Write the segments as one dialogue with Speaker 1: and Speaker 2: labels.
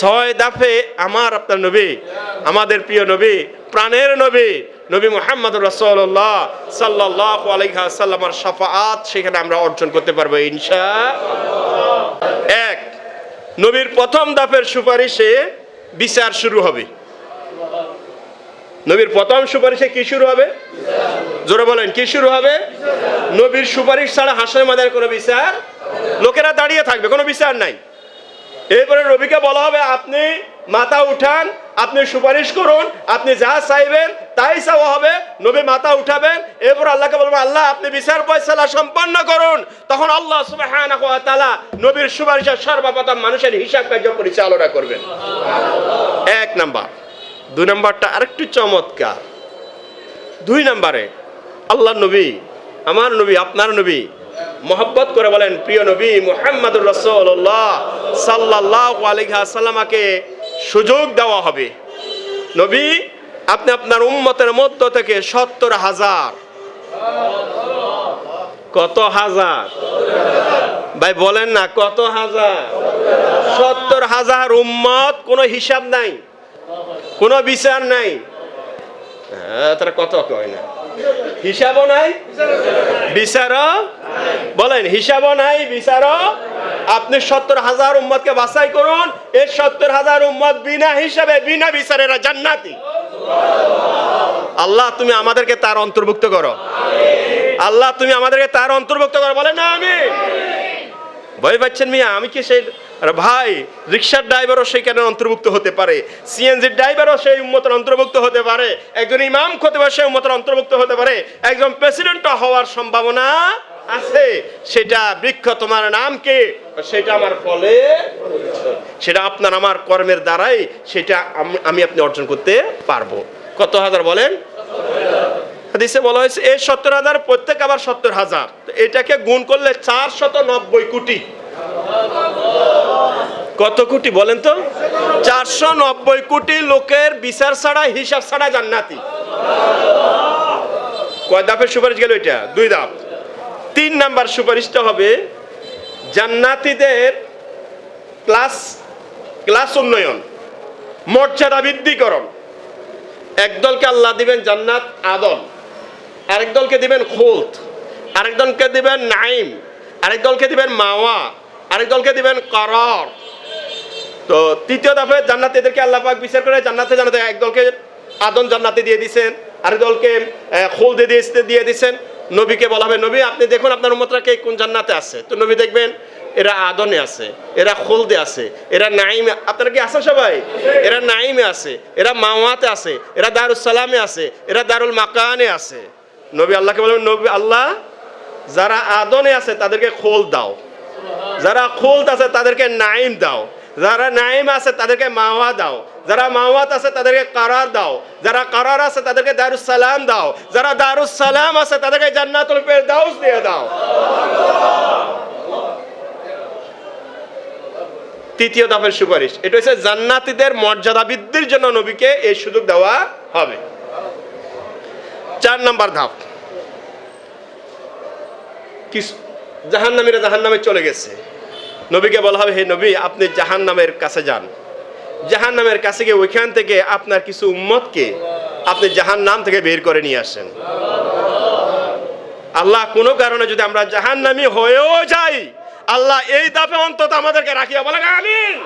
Speaker 1: ছয় দাফে আমার আপনার নবী, আমাদের প্রিয় নবী, প্রাণের নবী নবী মোহাম্মদ রসল্লাহ সাল্লাহ আলাইসাল্লামার সাফাত সেখানে আমরা অর্জন করতে পারব ইনশা এক, নবীর প্রথম দাফের সুপারিশে বিচার শুরু হবে। নবীর প্রথম সুপারিশে কি শুরু হবে? জোরে বলেন, কি শুরু হবে? নবীর সুপারিশ ছাড়া হাসের মাদার কোনো বিচার? লোকেরা দাঁড়িয়ে থাকবে, কোনো বিচার নাই। এরপরে রবিকে বলা হবে, আপনি মাথা উঠান, আপনি সুপারিশ করুন, আপনি যা চাইবেন তাই চাওয়া হবে। নবী মাথা উঠাবেন, এরপর আল্লাহকে বলবেন, আল্লাহ, আপনি বিচার ফয়সালা সম্পন্ন করুন। তখন আল্লাহ তাআলা নবীর সুপারিশে সর্বপ্রথম মানুষের হিসাব কার্য পরিচালনা করবেন। এক নাম্বার। দুই নাম্বারটা আরেকটু চমৎকার। দুই নাম্বারে আল্লাহ নবী, আমার নবী, আপনার নবী মোহাব্বত করে বলেন, প্রিয় নবী মুহাম্মদুর রসল্লাহ সাল্লাহ আলিহা সাল্লামাকে সুযোগ দেওয়া হবে। নবী, আপনি আপনার উম্মতের মধ্য থেকে সত্তর হাজার। কত হাজার? ভাই, বলেন না, কত হাজার? সত্তর হাজার উম্মত, কোনো হিসাব নাই, কোনো বিচার নাই। হ্যাঁ তারা কত কয় না? হিসাবও নাই বিচারও বলেন, হিসাবও নাই বিচারও আপনি সত্তর হাজার উম্মতকে বাছাই করুন, এই সত্তর হাজার উম্মত বিনা হিসাবে, বিনা বিচারেরা জান্নাতি। আল্লাহ, তুমি আমাদেরকে তার অন্তর্ভুক্ত করো। আল্লাহ, তুমি আমাদেরকে তার অন্তর্ভুক্ত করো। বলেন না আমি ভয় পাচ্ছেন মিয়া, আমি কি সেই আরে ভাই রিক্সার ড্রাইভারও সেখানে অন্তর্ভুক্ত হতে পারে? সিএনজির ড্রাইভারও সেই উন্মতের অন্তর্ভুক্ত হতে পারে। একজন ইমাম পারে সেই উন্মতের অন্তর্ভুক্ত হতে পারে। একজন প্রেসিডেন্ট হওয়ার সম্ভাবনা আছে। সেটা বৃক্ষ তোমার নাম কি? সেটা আমার ফলে সেটা আপনার আমার কর্মের দ্বারাই সেটা আম- আপনি অর্জন করতে পারব। কত হাজার বলেন? হাদিসে বলা হয়েছে এই সত্তর হাজার, প্রত্যেক আবার সত্তর হাজার। এটাকে গুণ করলে চার শত নব্বই কোটি। কত কোটি বলেন তো? চারশো নব্বই কোটি লোকের বিচার ছাড়া, হিসাব ছাড়া জান্নাতি। কয় দাপের সুপারিশ গেল এটা? দুই দাপ। তিন নাম্বার সুপারিশটা হবে, জান্নাতীদের ক্লাস ক্লাস উন্নয়ন, মর্যাদা বৃদ্ধিকরণ। একদলকে আল্লাহ দিবেন জান্নাত আদম আরেক দলকে দিবেন খুলত আরেক দলকে দিবেন নাইম আরেক দলকে দিবেন মাওয়া। আরেক দলকে দিবেন করর। তো তৃতীয় দফে জান্নাতীদেরকে আল্লাহ পাক বিচার করে জান্নাতে জানাতে এক দলকে আদন জান্নাতে দিয়ে দিছেন আরেক দলকে খোল দিয়ে দিয়ে দিয়ে দিছেন। নবীকে বলা হবে, নবী, আপনি দেখুন আপনার উম্মতরা কে, কোন জান্নাতে আছে? তো নবী দেখবেন, এরা আদনে আছে, এরা খোলদে আছে, এরা নাইমে আপনারা কি আছেন সবাই? এরা নাইমে আছে, এরা মাওয়াতে আছে, এরা দারুল সালামে আছে, এরা দারুল মাকানে আছে। নবী আল্লাহকে বলবেন, নবী আল্লাহ, যারা আদনে আছে তাদেরকে খোল দাও। যারা খুলত আছে তাদেরকে নাইম দাও। যারা নাইম আছে তাদেরকে মাওয়া দাও। যারা মাওয়াত আছে তাদেরকে কারার দাও। যারা কারার আছে তাদেরকে দারুস সালাম দাও। যারা দারুস সালাম আছে তাদেরকে জান্নাতুল ফেরদাউস দিয়ে দাও। তৃতীয় দফের সুপারিশ। এটা হচ্ছে জান্নাতীদের মর্যাদা বৃদ্ধির জন্য নবীকে এই সুযোগ দেওয়া হবে। চার নাম্বার ধাপ। কি জাহান্নামীরা জাহান্নামে চলে গেছে। নবীকে বলা হবে, হে নবী, আপনি জাহান্নামের কাছে যান। জাহান্নামের কাছে গিয়ে ওইখান থেকে আপনার কিছু উম্মতকে আপনি জাহান্নাম থেকে বের করে নিয়ে আসেন। আল্লাহ কোনো কারণে যদি আমরা জাহান্নামী হয়েও যাই, আল্লাহ এই দাপে অন্তত আমাদেরকে রাখিয়া বলে আমিন।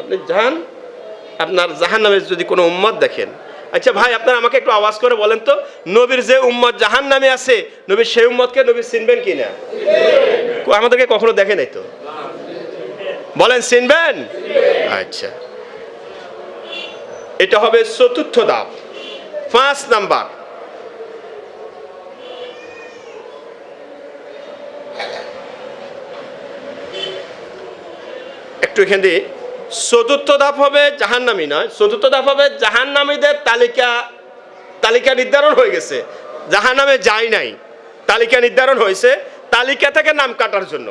Speaker 1: আপনি যান, আপনার জাহান জাহান্নামের যদি কোনো উম্মত দেখেন আচ্ছা ভাই, আপনারা আমাকে একটু আওয়াজ করে বলেন তো, নবীর যে উম্মত জাহান নামে আছে নবীর সেই উম্মতকে নবী চিনবেন কি না? আমাদেরকে কখনো দেখে নাই তো? বলেন, চিনবেন? আচ্ছা। এটা হবে চতুর্থ ধাপ। পাঁচ নাম্বার। একটু এখান দিয়ে চতুর্থ ধাপ হবে জাহান্নামি নয়। চতুর্থ ধাপ হবে জাহান্নামীদের তালিকা তালিকা নির্ধারণ হয়ে গেছে। জাহান্নামে যায় নাই। তালিকা নির্ধারণ হয়েছে। তালিকা থেকে নাম কাটার জন্য।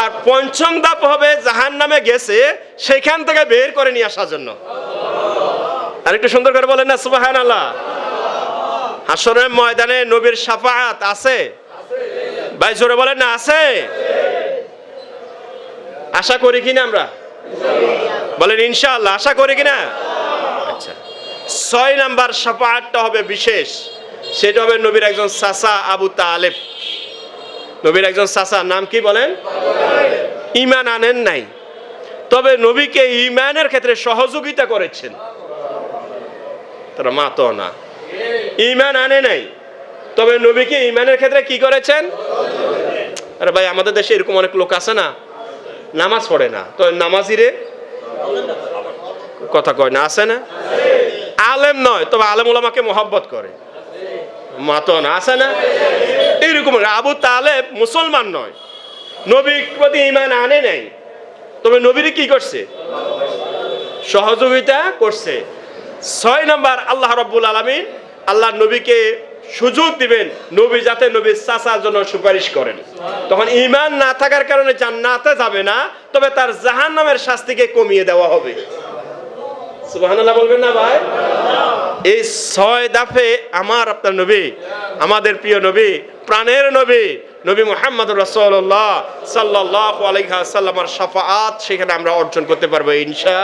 Speaker 1: আর পঞ্চম ধাপ হবে জাহান নামে গেছে, সেখান থেকে বের করে নিয়ে আসার জন্য। আর একটু সুন্দর করে বলেন না সুবাহান আল্লাহ হাসরের ময়দানে নবীর সাফাত আছে? ভাই, জোরে বলেন না, আছে? আশা করি কিনা আমরা? বলেন, ইনশাআল্লাহ, আশা করি কিনা? আচ্ছা ছয় নাম্বার সাফায়াতটা হবে বিশেষ। সেটা হবে নবীর একজন সাসা আবু তালেব। নবীর একজন সাসা নাম কি বলেন? ইমান আনেন নাই। তবে নবীকে ইমানের ক্ষেত্রে সহযোগিতা করেছেন। তারা মা তো না। ইমান আনে নাই। তবে নবীকে ইমানের ক্ষেত্রে কি করেছেন? আরে ভাই, আমাদের দেশে এরকম অনেক লোক আছে না নামাজ পড়ে না। তো নামাজিরে কথা কয় না, আছে না? আলেম নয়, তবে আলেম ওলামাকে মোহাব্বত করে। মাতো না, আছে না? এইরকম আবু তালেব মুসলমান নয়। নবীর প্রতি ইমান আনে নাই। তবে নবীরে কি করছে? সহযোগিতা করছে। ছয় নম্বর, আল্লাহ রব্বুল আলমিন, আল্লাহ নবীকে সুযোগ দিবেন, নবী যাতে নবীর চাচার জন্য সুপারিশ করেন। তখন ইমান না থাকার কারণে জান্নাতে যাবে না, তবে তার জাহান নামের শাস্তিকে কমিয়ে দেওয়া হবে। এই ছয় দাফে আমার আপনার নবী, আমাদের প্রিয় নবী, প্রাণের নবী নবী মোহাম্মদ রসল্লাহ সাল্লাহ আলাইহা সাল্লামার সাফাত সেখানে আমরা অর্জন করতে পারব ইনশা